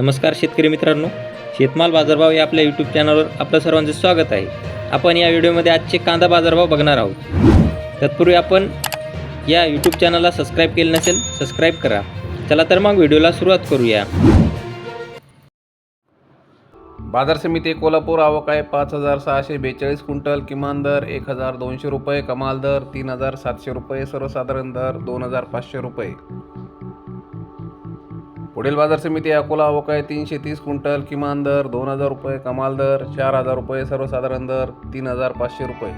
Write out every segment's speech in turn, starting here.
नमस्कार शेतकरी मित्रांनो शेतमाल बाजारभाव या आपल्या यूट्यूब चॅनलवर आपलं सर्वांचं स्वागत आहे. आपण या व्हिडिओमध्ये आजचे कांदा बाजारभाव बघणार आहोत. तत्पूर्वी आपण या यूट्यूब चॅनलला सबस्क्राईब केलं नसेल सबस्क्राईब करा. चला तर मग व्हिडिओला सुरुवात करूया. बाजार समिती कोल्हापूर आवक आहे पाच हजार सहाशे बेचाळीस क्विंटल किमान दर एक हजार दोनशे रुपये कमाल दर तीन हजार सातशे रुपये सर्वसाधारण दर दोन हजार पाचशे रुपये. पुढील बाजार समिती अकोला आवक आहे. तीनशे तीस क्विंटल किमान दर दोन हजार रुपये कमाल दर चार हजार रुपये सर्वसाधारण दर तीन हजार पाचशे रुपये.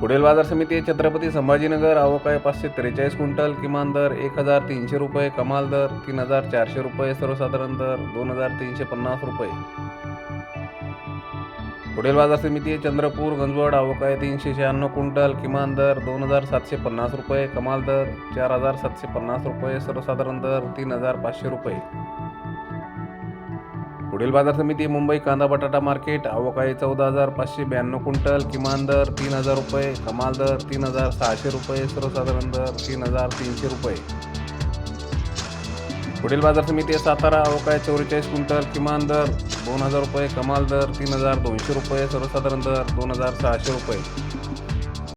पुढील बाजार समिती आहे छत्रपती संभाजीनगर. आवक आहे पाचशे त्रेचाळीस क्विंटल किमान दर एक हजार तीनशे रुपये कमाल दर तीन हजार चारशे रुपये सर्वसाधारण दर दोन हजार तीनशे पन्नास रुपये. पुढील बाजार समिती चंद्रपूर गंजवड अवकाय तीनशे शहाण्णव क्विंटल किमान दर दोन हजार सातशे पन्नास रुपये कमाल दर चार हजार सातशे पन्नास रुपये सर्वसाधारण दर तीन हजार पाचशे रुपये. पुढील बाजार समिती मुंबई कांदा बटाटा मार्केट अवकाळी चौदा हजार पाचशे ब्याण्णव क्विंटल किमान दर तीन हजार रुपये कमाल दर तीन हजार सहाशे रुपये सर्वसाधारण दर तीन हजार तीनशे रुपये. पुढील बाजार समिती सातारा आवक आहे चौवेचाळीस क्विंटल किमान दर दोन हजार रुपये कमाल दर तीन हजार दोनशे रुपये सर्वसाधारण दर दोन हजार सहाशे रुपये.